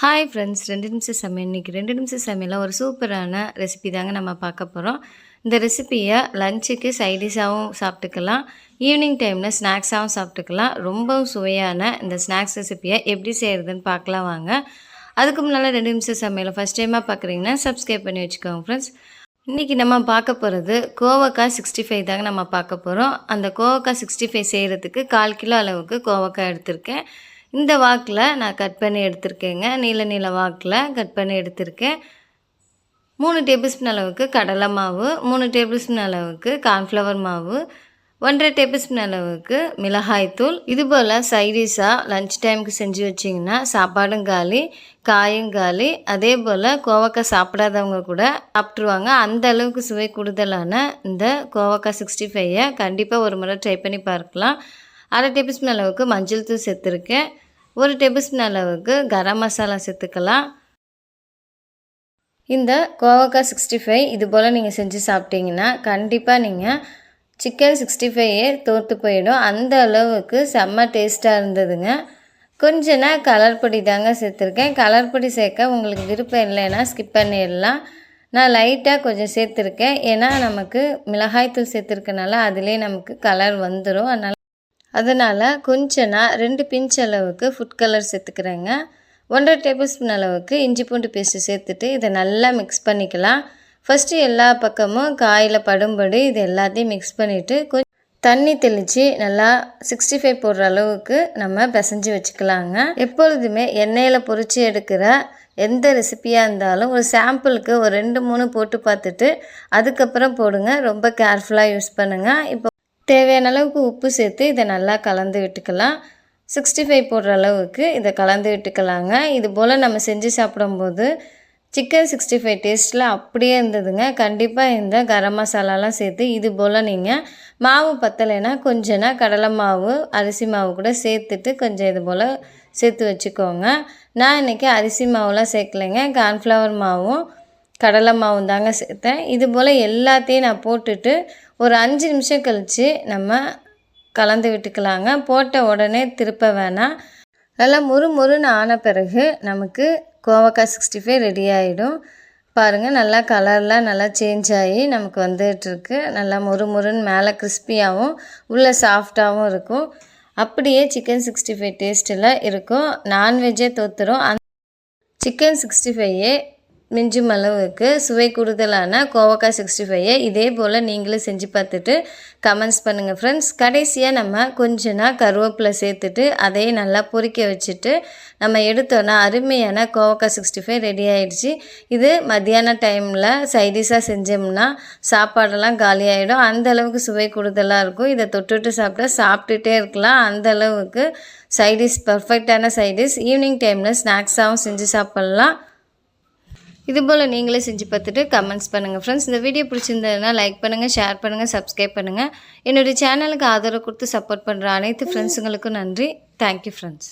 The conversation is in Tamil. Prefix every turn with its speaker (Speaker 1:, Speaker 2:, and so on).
Speaker 1: ஹாய் ஃப்ரெண்ட்ஸ் ரெண்டு நிமிஷம் சமையல். இன்றைக்கி ரெண்டு நிமிஷம் சமையலில் ஒரு சூப்பரான ரெசிபி தாங்க நம்ம பார்க்க போகிறோம் இந்த ரெசிபியை லஞ்சுக்கு சைடிஷாகவும் சாப்பிட்டுக்கலாம். ஈவினிங் டைமில் ஸ்நாக்ஸாகவும் சாப்பிட்டுக்கலாம். ரொம்பவும் சுவையான இந்த ஸ்நாக்ஸ் ரெசிபியை எப்படி செய்கிறதுன்னு பார்க்கலாம் வாங்க. அதுக்கு முன்னால் ரெண்டு நிமிஷம் சமையலை ஃபஸ்ட் டைமாக பார்க்குறீங்கன்னா சப்ஸ்கிரைப் பண்ணி வச்சுக்கோங்க ஃப்ரெண்ட்ஸ் இன்றைக்கி நம்ம பார்க்க போகிறது கோவக்காய் சிக்ஸ்டி ஃபைவ் தாங்க நம்ம பார்க்க போகிறோம் அந்த கோவக்காய் சிக்ஸ்டி ஃபைவ் செய்கிறதுக்கு கால் கிலோ அளவுக்கு கோவக்காய் எடுத்திருக்கேன். இந்த வாக்கில் நான் கட் பண்ணி எடுத்திருக்கேங்க. நீல நீல வாக்கில் கட் பண்ணி எடுத்திருக்கேன். மூணு டேபிள் ஸ்பூன் அளவுக்கு கடலை மாவு மூணு டேபிள் ஸ்பூன் அளவுக்கு கார்ன்ஃப்ளவர் மாவு ஒன்றரை டேபிள் ஸ்பூன் அளவுக்கு மிளகாய்த்தூள் இது போல் சைடிஷாக லன்ச் டைமுக்கு செஞ்சு வச்சிங்கன்னா சாப்பாடும் காலி காயும் காலி. அதே போல் கோவக்காய் சாப்பிடாதவங்க கூட சாப்பிட்ருவாங்க அந்த அளவுக்கு சுவை கூடுதலான இந்த கோவக்காய் சிக்ஸ்டி ஃபைவை கண்டிப்பாக ஒரு முறை ட்ரை பண்ணி பார்க்கலாம். அரை டேபிள் ஸ்பூன் அளவுக்கு மஞ்சள் தூள் சேர்த்துருக்கேன். ஒரு டேபிள்ஸ்பூன் அளவுக்கு கரம் மசாலா சேர்த்துக்கலாம். இந்த கோவக்காய் சிக்ஸ்டி ஃபைவ் இது போல் நீங்கள் செஞ்சு சாப்பிட்டீங்கன்னா கண்டிப்பாக நீங்கள் சிக்கன் சிக்ஸ்டி ஃபைவே தோற்று போயிடும். அந்த அளவுக்கு செம்ம டேஸ்ட்டாக இருந்ததுங்க. கொஞ்ச கலர் பொடி தாங்க சேர்த்துருக்கேன். கலர் பொடி சேர்க்க உங்களுக்கு விருப்பம் இல்லைன்னா ஸ்கிப் பண்ணிடலாம். நான் லைட்டாக கொஞ்சம் சேர்த்துருக்கேன். ஏன்னா நமக்கு மிளகாய்த்தூள் சேர்த்துருக்கனால அதிலே நமக்கு கலர் வந்துடும் அதனால் அதனால் கொஞ்சம் நான் ரெண்டு பிஞ்ச் அளவுக்கு ஃபுட் கலர் சேர்த்துக்கிறேங்க. ஒன்றரை டேபிள் ஸ்பூன் அளவுக்கு இஞ்சி பூண்டு பேஸ்ட்டு சேர்த்துட்டு இதை நல்லா மிக்ஸ் பண்ணிக்கலாம். ஃபஸ்ட்டு எல்லா பக்கமும் காயில் படும்படி இது எல்லாத்தையும் மிக்ஸ் பண்ணிவிட்டு கொஞ்சம் தண்ணி தெளித்து நல்லா சிக்ஸ்டி ஃபைவ் போடுற அளவுக்கு நம்ம பிசைஞ்சு வச்சுக்கலாங்க. எப்பொழுதுமே எண்ணெயில் பொறிச்சு எடுக்கிற எந்த ரெசிப்பியாக இருந்தாலும் ஒரு சாம்பிளுக்கு ஒரு ரெண்டு மூணு போட்டு பார்த்துட்டு அதுக்கப்புறம் போடுங்க. ரொம்ப கேர்ஃபுல்லாக யூஸ் பண்ணுங்கள் இப்போ தேவையான அளவுக்கு உப்பு சேர்த்து இதை நல்லா கலந்து விட்டுக்கலாம். சிக்ஸ்டி ஃபைவ் போடுற அளவுக்கு இதை கலந்து விட்டுக்கலாங்க. இது போல் நம்ம செஞ்சு சாப்பிடும்போது சிக்கன் சிக்ஸ்டி ஃபைவ் டேஸ்ட்டில் அப்படியே இருந்ததுங்க. கண்டிப்பாக இந்த கரம் மசாலாலாம் சேர்த்து இது போல் நீங்கள் மாவு பத்தலைன்னா கொஞ்சம்னா கடலை மாவு அரிசி மாவு கூட சேர்த்துட்டு கொஞ்சம் இது போல் சேர்த்து வச்சுக்கோங்க. நான் இன்றைக்கி அரிசி மாவுலாம் சேர்க்கலைங்க. கார்ன்ஃப்ளவர் மாவும் கடலை மாவும் தாங்க சேர்த்தேன். இது போல் எல்லாத்தையும் நான் போட்டுட்டு ஒரு அஞ்சு நிமிஷம் கழித்து நம்ம கலந்து விட்டுக்கலாங்க. போட்ட உடனே திருப்ப வேணாம். நல்லா முறு முறுன்னு ஆன பிறகு நமக்கு கோவக்காய் சிக்ஸ்டி ஃபைவ் ரெடி ஆகிடும் பாருங்கள் நல்லா கலர்லாம் நல்லா சேஞ்ச் ஆகி நமக்கு வந்துட்டுருக்கு. நல்லா முறு முறுன்னு மேலே கிறிஸ்பியாகவும் உள்ளே சாஃப்டாகவும் இருக்கும். அப்படியே சிக்கன் சிக்ஸ்டி ஃபைவ் டேஸ்ட்டில் இருக்கும். நான்வெஜ்ஜே தோத்துரும். அந் சிக்கன் சிக்ஸ்டி ஃபைவே மிஞ்சும் அளவுக்கு சுவை கூடுதலான கோவக்காய் சிக்ஸ்டி ஃபைவை இதே போல் நீங்களும் செஞ்சு பார்த்துட்டு கமெண்ட்ஸ் பண்ணுங்கள் ஃப்ரெண்ட்ஸ் கடைசியாக நம்ம கொஞ்சனா கருவேப்பிலை சேர்த்துட்டு அதையும் நல்லா பொறிக்க வச்சுட்டு நம்ம எடுத்தோன்னா அருமையான கோவக்காய் சிக்ஸ்டி ஃபைவ் ரெடி ஆகிடுச்சு இது மத்தியான டைமில் சைடிஷாக செஞ்சோம்னா சாப்பாடெல்லாம் காலியாகிடும் அந்த அளவுக்கு சுவை கூடுதலாக இருக்கும். இதை தொட்டுட்டு சாப்பிட்டா சாப்பிட்டுட்டே இருக்கலாம். அந்த அளவுக்கு சைடிஷ் பர்ஃபெக்டான சைடிஷ் ஈவினிங் டைமில் ஸ்நாக்ஸாகவும் செஞ்சு சாப்பிட்லாம். இது போல் நீங்களே செஞ்சு பார்த்துட்டு கமெண்ட்ஸ் பண்ணுங்கள் ஃப்ரெண்ட்ஸ் இந்த வீடியோ பிடிச்சிருந்ததுன்னா லைக் பண்ணுங்கள் ஷேர் பண்ணுங்கள் சப்ஸ்கிரைப் பண்ணுங்கள் என்னுடைய சேனலுக்கு ஆதரவு கொடுத்து சப்போர்ட் பண்ணுற அனைத்து ஃப்ரெண்ட்ஸுங்களுக்கும் நன்றி. Thank you friends